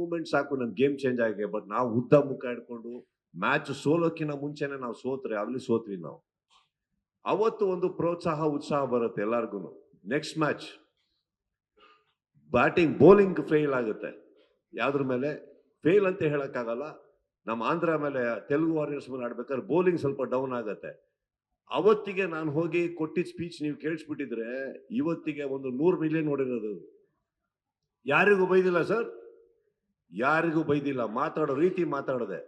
Moment ಸಾಕು ನಮ್ game change ಆಗಿದೆ. ಬಟ್ ನಾವು ಉದ್ದ ಮುಖ ಇಡ್ಕೊಂಡು ಮ್ಯಾಚ್ ಸೋಲೋಕ್ಕಿಂತ ಮುಂಚೆನೆ ನಾವು ಸೋತ್ರೆ, ಅಲ್ಲಿ ಸೋತ್ವಿ ನಾವು. ಅವತ್ತು ಒಂದು ಪ್ರೋತ್ಸಾಹ, ಉತ್ಸಾಹ ಬರುತ್ತೆ ಎಲ್ಲಾರ್ಗು next match batting bowling fail ಆಗುತ್ತೆ. ಯಾವ್ದ್ರ ಮೇಲೆ? ಫೇಲ್ ಅಂತ ಹೇಳಕ್ಕಾಗಲ್ಲ. ನಮ್ಮ ಆಂಧ್ರ ಮೇಲೆ, ತೆಲುಗು ವಾರಿಯರ್ಸ್ ಮೇಲೆ ಆಡ್ಬೇಕಾದ್ರೆ ಬೌಲಿಂಗ್ ಸ್ವಲ್ಪ ಡೌನ್ ಆಗತ್ತೆ. ಅವತ್ತಿಗೆ ನಾನು ಹೋಗಿ ಕೊಟ್ಟಿದ್ದ ಸ್ಪೀಚ್ ನೀವು ಕೇಳಿಸ್ಬಿಟ್ಟಿದ್ರೆ ಇವತ್ತಿಗೆ ಒಂದು ನೂರು ಮಿಲಿಯನ್ ನೋಡಿರೋದು. ಯಾರಿಗೂ ಬೈದಿಲ್ಲ ಸರ್? ಯಾರಿಗೂ ಬೈದಿಲ್ಲ, ಮಾತಾಡೋ ರೀತಿ ಮಾತಾಡದೆ.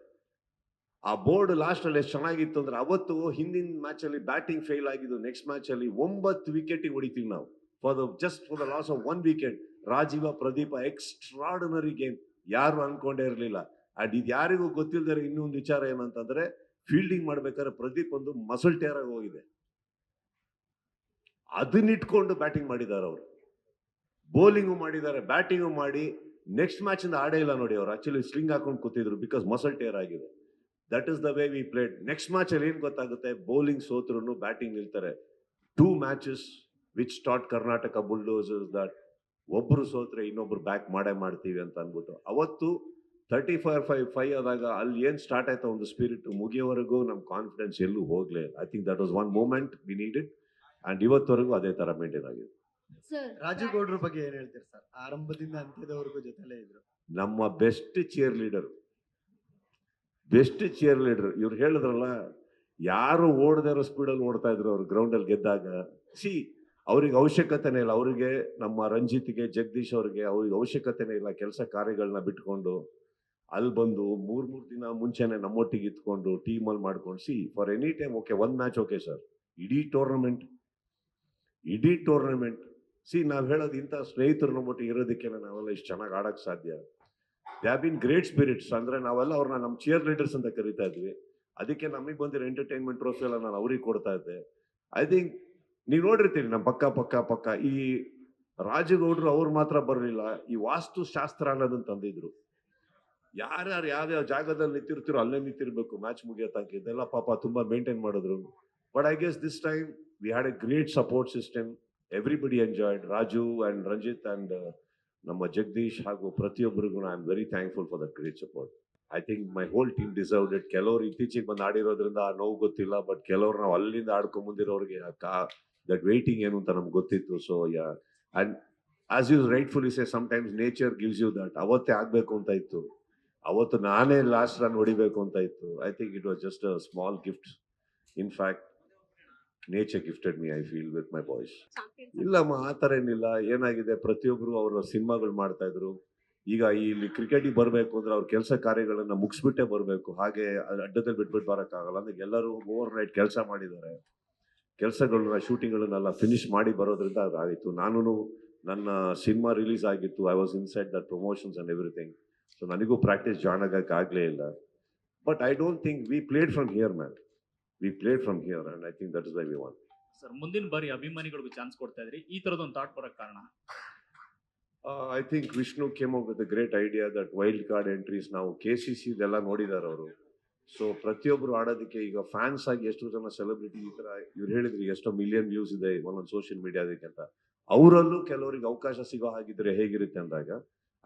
ಆ ಬೋರ್ಡ್ ಲಾಸ್ಟ್ ಅಲ್ಲಿ ಎಷ್ಟು ಚೆನ್ನಾಗಿತ್ತು ಅಂದ್ರೆ ಅವತ್ತು ಹಿಂದಿನ ಮ್ಯಾಚ್ ಅಲ್ಲಿ ಬ್ಯಾಟಿಂಗ್ ಫೇಲ್ ಆಗಿದ್ದು ನೆಕ್ಸ್ಟ್ ಮ್ಯಾಚ್ ಅಲ್ಲಿ ಒಂಬತ್ತು ವಿಕೆಟ್ ಹೊಡಿತೀವಿ ನಾವು. For the just for the loss of one wicket Rajeev Pradeep extraordinary game ಯಾರು ಅನ್ಕೊಂಡೇ ಇರಲಿಲ್ಲ. ಅಂಡ್ ಇದು ಯಾರಿಗೂ ಗೊತ್ತಿಲ್ಲದೆ ಇನ್ನೊಂದು ವಿಚಾರ ಏನಂತಂದ್ರೆ ಫೀಲ್ಡಿಂಗ್ ಮಾಡ್ಬೇಕಾದ್ರೆ ಪ್ರದೀಪ್ ಒಂದು ಮಸಲ್ ಟೇರ್ ಆಗಿ ಹೋಗಿದೆ. ಅದನ್ನಿಟ್ಕೊಂಡು ಬ್ಯಾಟಿಂಗ್ ಮಾಡಿದ್ದಾರೆ ಅವರು. ಬೌಲಿಂಗು ಮಾಡಿದ್ದಾರೆ ಬ್ಯಾಟಿಂಗು ಮಾಡಿ ನೆಕ್ಸ್ಟ್ ಮ್ಯಾಚ್ ಇಂದ ಆಡೇ ಇಲ್ಲ ನೋಡಿ ಅವ್ರು. ಆಕ್ಚುಲಿ ಸ್ಲಿಂಗ್ ಹಾಕೊಂಡು ಕೂತಿದ್ರು ಬಿಕಾಸ್ ಮಸಲ್ ಟೇರ್ ಆಗಿದೆ. That is the way we played next match ಅಲ್ಲಿ ಏನ್ ಗೊತ್ತಾಗುತ್ತೆ? ಬೌಲಿಂಗ್ ಸೋತ್ರು batting ನಿಲ್ತಾರೆ. Two matches which start Karnataka bulldozers that ಒಬ್ರು ಸೋತ್ರೆ ಇನ್ನೊಬ್ರು ಬ್ಯಾಕ್ ಮಾಡೇ ಮಾಡ್ತೀವಿ ಅಂತ ಅಂದ್ಬಿಟ್ಟು. ಅವತ್ತು ತರ್ಟಿ ಫೈವ್ ಫೈವ್ ಫೈವ್ ಆದಾಗ ಅಲ್ಲಿ ಏನು ಸ್ಟಾರ್ಟ್ ಆಯ್ತಾ ಒಂದು ಸ್ಪಿರಿಟ್ ಮುಗಿಯೋವರೆಗೂ ನಮ್ಮ ಕಾನ್ಫಿಡೆನ್ಸ್ ಎಲ್ಲೂ ಹೋಗ್ಲೇ I think that was one moment we need it and ಇವತ್ತವರೆಗೂ ಅದೇ ತರ ಮೇಂಟೈನ್ ಆಗಿದೆ. ಸರ್ ರಾಜು ಗೌಡ್ರ ಬಗ್ಗೆ ಏನ್ ಹೇಳ್ತೀರಿ ಸರ್? ಆರಂಭದಿಂದ ಅಂತ್ಯದವರೆಗೂ ಜೊತೆಲೇ ಇದ್ರು. ನಮ್ಮ best cheerleader best cheerleader ಇವ್ರು ಹೇಳಿದ್ರಲ್ಲ ಯಾರು ಓಡದೇ ಇರೋ ಸ್ಪೀಡಲ್ಲಿ ಓಡ್ತಾ ಇದ್ರು ಅವ್ರು ಗ್ರೌಂಡಲ್ಲಿ ಗೆದ್ದಾಗ. ಸಿ ಅವ್ರಿಗೆ ಅವಶ್ಯಕತೆನೇ ಇಲ್ಲ. ಅವರಿಗೆ ನಮ್ಮ ರಂಜಿತ್ಗೆ ಜಗದೀಶ್ ಅವ್ರಿಗೆ ಅವ್ರಿಗೆ ಅವಶ್ಯಕತೆನೇ ಇಲ್ಲ ಕೆಲಸ ಕಾರ್ಯಗಳನ್ನ ಬಿಟ್ಕೊಂಡು. ಅಲ್ಲಿ ಬಂದು ಮೂರ್ ಮೂರು ದಿನ ಮುಂಚೆನೆ ನಮ್ಮೊಟ್ಟಿಗೆ ಇತ್ಕೊಂಡು ಟೀಮಲ್ಲಿ ಮಾಡ್ಕೊಂಡು. See for any time okay ಒಂದ್ ಮ್ಯಾಚ್ ಓಕೆ ಸರ್ ಇಡೀ ಟೂರ್ನಮೆಂಟ್ ಇಡೀ ಟೂರ್ನಮೆಂಟ್ ಸಿ ನಾವು ಹೇಳೋದು ಇಂಥ ಸ್ನೇಹಿತರು ನಮ್ಮೊಟ್ಟಿಗೆ ಇರೋದಕ್ಕೆ ನಾವೆಲ್ಲ ಇಷ್ಟು ಚೆನ್ನಾಗಿ ಆಡೋಕೆ ಸಾಧ್ಯ. ದೇ ಬಿನ್ ಗ್ರೇಟ್ ಸ್ಪಿರಿಟ್ಸ್ ಅಂದರೆ ನಾವೆಲ್ಲ ಅವ್ರನ್ನ ನಮ್ಮ ಚೇರ್ ಲೀಡರ್ಸ್ ಅಂತ ಕರಿತಾ ಇದ್ವಿ. ಅದಕ್ಕೆ ನಮಗೆ ಬಂದಿರೋ ಎಂಟರ್ಟೈನ್ಮೆಂಟ್ ಟ್ರೋಫಿ ಎಲ್ಲ ನಾನು ಅವ್ರಿಗೆ ಕೊಡ್ತಾ ಇದ್ದೆ. ಐ ಥಿಂಕ್ ನೀವು ನೋಡಿರ್ತೀರಿ ನಮ್ಮ ಪಕ್ಕ ಪಕ್ಕ ಪಕ್ಕ ಈ ರಾಜಗೌಡರು ಅವ್ರು ಮಾತ್ರ ಬರಲಿಲ್ಲ, ಈ ವಾಸ್ತು ಶಾಸ್ತ್ರ ಅನ್ನೋದನ್ನ ತಂದಿದ್ರು. ಯಾರ್ಯಾರು ಯಾವ್ಯಾವ ಜಾಗದಲ್ಲಿ ನಿಂತಿರ್ತಿರೋ ಅಲ್ಲೇ ನಿಂತಿರ್ಬೇಕು ಮ್ಯಾಚ್ ಮುಗಿಯೋ ತನಕ ಇದೆಲ್ಲ ಪಾಪ ತುಂಬಾ ಮೇಂಟೈನ್ ಮಾಡಿದ್ರು. But I guess this time we had a great support system everybody enjoyed Raju and Ranjith and ನಮ್ಮ ಜಗದೀಶ್ ಹಾಗೂ ಪ್ರತಿಯೊಬ್ಬರಿಗೂ I am very thankful for that great support I think my whole team deserved it ಕೆಲವರು ಇತ್ತೀಚೆಗೆ ಬಂದು ಆಡಿರೋದ್ರಿಂದ ಆ ನೋವು ಗೊತ್ತಿಲ್ಲ but ಕೆಲವರು ನಾವು ಅಲ್ಲಿಂದ ಆಡ್ಕೊಂಡ್ ಬಂದಿರೋರಿಗೆ ದಟ್ ವೇಟಿಂಗ್ ಏನು ಅಂತ ನಮ್ಗೆ ಗೊತ್ತಿತ್ತು. So yeah and as you rightfully say times nature gives you that ಅವತ್ತೇ ಆಗಬೇಕು ಅಂತ ಇತ್ತು. ಅವತ್ತು ನಾನೇ ಲಾಸ್ಟ್ ರನ್ ಹೊಡಿಬೇಕು ಅಂತ ಇತ್ತು. I think it was just a small gift in fact nature gifted me I feel with my boys ಇಲ್ಲಮ್ಮ ಆ ಥರ ಏನಿಲ್ಲ. ಏನಾಗಿದೆ? ಪ್ರತಿಯೊಬ್ಬರು ಅವರ ಸಿನಿಮಾಗಳು ಮಾಡ್ತಾ ಇದ್ರು. ಈಗ ಇಲ್ಲಿ ಕ್ರಿಕೆಟಿಗೆ ಬರಬೇಕು ಅಂದ್ರೆ ಅವ್ರ ಕೆಲಸ ಕಾರ್ಯಗಳನ್ನ ಮುಗಿಸ್ಬಿಟ್ಟೆ ಬರಬೇಕು. ಹಾಗೆ ಅಡ್ಡದಲ್ಲಿ ಬಿಟ್ಬಿಟ್ಟು ಬರೋಕ್ಕಾಗಲ್ಲ ಅಂದ್ರೆ ಎಲ್ಲರೂ ಓವರ್ ನೈಟ್ ಕೆಲಸ ಮಾಡಿದ್ದಾರೆ. ಕೆಲಸಗಳನ್ನ ಶೂಟಿಂಗ್ಗಳನ್ನೆಲ್ಲ ಫಿನಿಶ್ ಮಾಡಿ ಬರೋದ್ರಿಂದ ಅದಾಗಿತ್ತು ನಾನು ನನ್ನ ಸಿನಿಮಾ ರಿಲೀಸ್ ಆಗಿತ್ತು. I was inside that promotions and everything so ನನಗೂ ಪ್ರಾಕ್ಟೀಸ್ ಜಾಯ್ನ್ ಆಗಕ್ಕೆ ಆಗಲೇ ಇಲ್ಲ. But I don't think we played from here man we play from here and I think that is why we want sir ಮುಂದಿನ ಬಾರಿ ಅಭಿಮಾನಿಗಳಿಗೆ chance ಕೊಡ್ತಾ ಇದ್ರಿ. ಈ ತರದೊಂದು ಥಾಟ್ ಬರೋಕ್ಕೆ ಕಾರಣ? I think Vishnu came up with with a great idea that wild card entries ನಾವು K C C ಇದೆಲ್ಲ ನೋಡಿದ್ದಾರೆ ಅವರು. ಸೊ ಪ್ರತಿಯೊಬ್ಬರು ಆಡೋದಕ್ಕೆ ಈಗ ಫ್ಯಾನ್ಸ್ ಆಗಿ ಎಷ್ಟು ಜನ ಸೆಲೆಬ್ರಿಟಿ ಈ ಥರ ಇವ್ರು ಹೇಳಿದ್ರು ಎಷ್ಟೋ ಮಿಲಿಯನ್ ವ್ಯೂಸ್ ಇದೆ ಒಂದೊಂದು ಸೋಷಿಯಲ್ ಮೀಡಿಯಾದಕ್ಕೆ ಅಂತ. ಅವರಲ್ಲೂ ಕೆಲವರಿಗೆ ಅವಕಾಶ ಸಿಗೋ ಹಾಗಿದ್ರೆ ಹೇಗಿರುತ್ತೆ ಅಂದಾಗ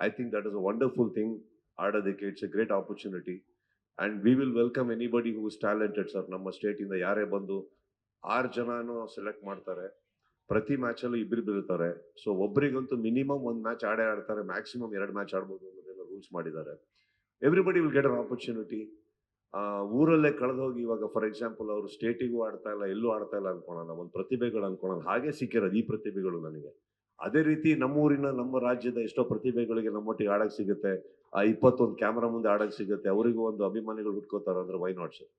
I think that is a wonderful thing ಆಡೋದಕ್ಕೆ it's a great opportunity and we will welcome anybody who is talented sir ನಮ್ಮ ಸ್ಟೇಟಿಂದ ಯಾರೇ ಬಂದು ಆರು ಜನನು ಸೆಲೆಕ್ಟ್ ಮಾಡ್ತಾರೆ. ಪ್ರತಿ ಮ್ಯಾಚಲ್ಲೂ ಇಬ್ಬರು ಬೀಳ್ತಾರೆ ಸೊ ಒಬ್ಬರಿಗಂತೂ ಮಿನಿಮಮ್ ಒಂದು ಮ್ಯಾಚ್ ಆಡೇ ಆಡ್ತಾರೆ. ಮ್ಯಾಕ್ಸಿಮಮ್ ಎರಡು ಮ್ಯಾಚ್ ಆಡ್ಬೋದು ಅನ್ನೋದೆಲ್ಲ ರೂಲ್ಸ್ ಮಾಡಿದ್ದಾರೆ. Everybody will get an opportunity ಊರಲ್ಲೇ ಕಳೆದು ಹೋಗಿ ಇವಾಗ ಫಾರ್ ಎಕ್ಸಾಂಪಲ್ ಅವರು ಸ್ಟೇಟಿಗೂ ಆಡ್ತಾ ಇಲ್ಲ, ಎಲ್ಲೂ ಆಡ್ತಾ ಇಲ್ಲ ಅನ್ಕೊಳಲ್ಲ. ಒಂದು ಪ್ರತಿಭೆಗಳು ಅನ್ಕೊಳಲ್ಲ. ಹಾಗೆ ಸಿಕ್ಕಿರೋದು ಈ ಪ್ರತಿಭೆಗಳು ನನಗೆ. ಅದೇ ರೀತಿ ನಮ್ಮೂರಿನ ನಮ್ಮ ರಾಜ್ಯದ ಎಷ್ಟೋ ಪ್ರತಿಭೆಗಳಿಗೆ ನಮ್ಮೊಟ್ಟಿಗೆ ಆಡಕ್ಕೆ ಸಿಗುತ್ತೆ. ಆ ಇಪ್ಪತ್ತೊಂದು ಕ್ಯಾಮ್ರಾ ಮುಂದೆ ಆಡಕ್ಕೆ ಸಿಗುತ್ತೆ. ಅವರಿಗೂ ಒಂದು ಅಭಿಮಾನಿಗಳು ಹುಟ್ಕೋತಾರೆ ಅಂದ್ರೆ ವೈ ನಾಟ್ ಸರ್